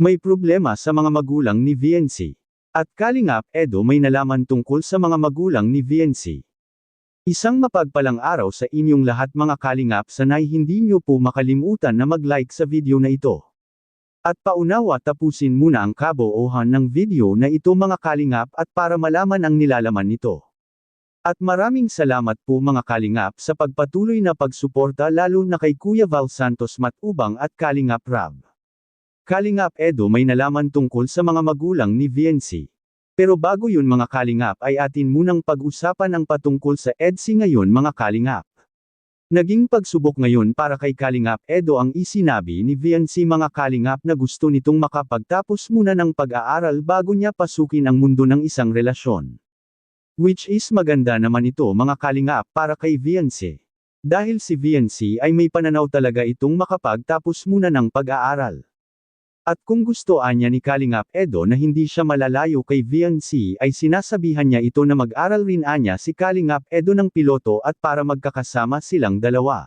May problema sa mga magulang ni VNC. At Kalingap Edo may nalaman tungkol sa mga magulang ni VNC. Isang mapagpalang araw sa inyong lahat mga Kalingap sanay hindi nyo po makalimutan na mag-like sa video na ito. At paunawa tapusin muna ang kaboohan ng video na ito mga Kalingap at para malaman ang nilalaman nito. At maraming salamat po mga Kalingap sa pagpatuloy na pagsuporta lalo na kay Kuya Val Santos Matubang at Kalingap Rab. Kalingap Edo may nalaman tungkol sa mga magulang ni VNC. Pero bago yun mga Kalingap ay atin munang pag-usapan ang patungkol sa EDSI ngayon mga Kalingap. Naging pagsubok ngayon para kay Kalingap Edo ang isinabi ni VNC mga Kalingap na gusto nitong makapagtapos muna ng pag-aaral bago niya pasukin ang mundo ng isang relasyon. Which is maganda naman ito mga Kalingap para kay VNC. Dahil si VNC ay may pananaw talaga itong makapagtapos muna ng pag-aaral. At kung gusto anya ni Kalingap Edo na hindi siya malalayo kay VNC ay sinasabihan niya ito na mag-aral rin anya si Kalingap Edo ng piloto at para magkakasama silang dalawa.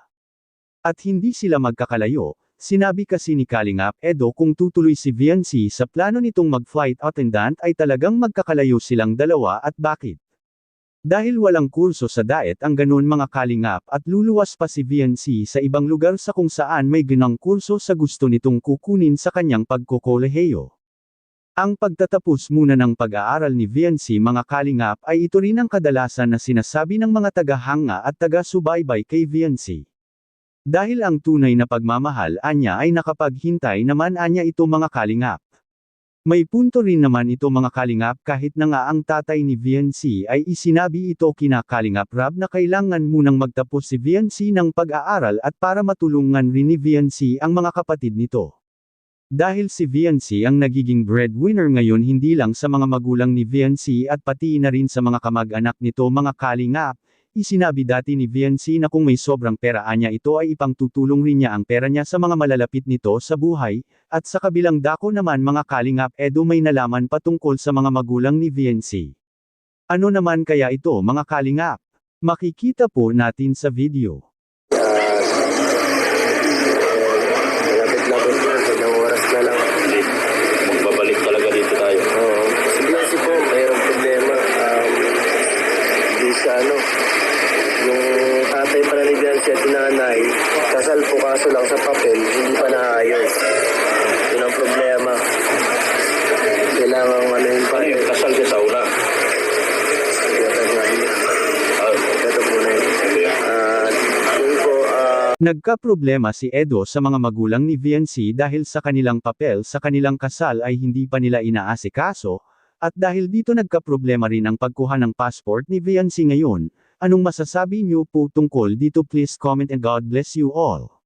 At hindi sila magkakalayo, sinabi kasi ni Kalingap Edo kung tutuloy si VNC sa plano nitong mag-flight attendant ay talagang magkakalayo silang dalawa at bakit? Dahil walang kurso sa diet ang ganun mga kalingap at luluwas pa si VNC sa ibang lugar sa kung saan may ginang kurso sa gusto nitong kukunin sa kanyang pagkokoleheyo. Ang pagtatapos muna ng pag-aaral ni VNC mga kalingap ay ito rin ang kadalasan na sinasabi ng mga tagahanga at taga-subaybay kay VNC. Dahil ang tunay na pagmamahal anya ay nakapaghintay naman anya ito mga kalingap. May punto rin naman ito mga kalingap kahit na nga ang tatay ni VNC ay isinabi ito kina Kalingap Rab na kailangan munang magtapos si VNC ng pag-aaral at para matulungan rin ni VNC ang mga kapatid nito. Dahil si VNC ang nagiging breadwinner ngayon hindi lang sa mga magulang ni VNC at pati na rin sa mga kamag-anak nito mga kalingap, Isinabi dati ni VNC na kung may sobrang pera niya ito ay ipangtutulong rin niya ang pera niya sa mga malalapit nito sa buhay, at sa kabilang dako naman mga kalingap edo may nalaman patungkol sa mga magulang ni VNC. Ano naman kaya ito mga kalingap? Makikita po natin sa video. Siya ano, yung tatay pa na ni Bianchi at yung nanay, kasal po kaso lang sa papel, hindi pa naayos. Yun ang problema. Kailangan ano yun pa. Ano yung kasal ka sa una? Ah, ah, Nagka-problema si Edo sa mga magulang ni VNC dahil sa kanilang papel sa kanilang kasal ay hindi pa nila inaasikaso, at dahil dito nagka-problema rin ang pagkuha ng passport ni VNC ngayon, anong masasabi niyo po tungkol dito please comment and God bless you all.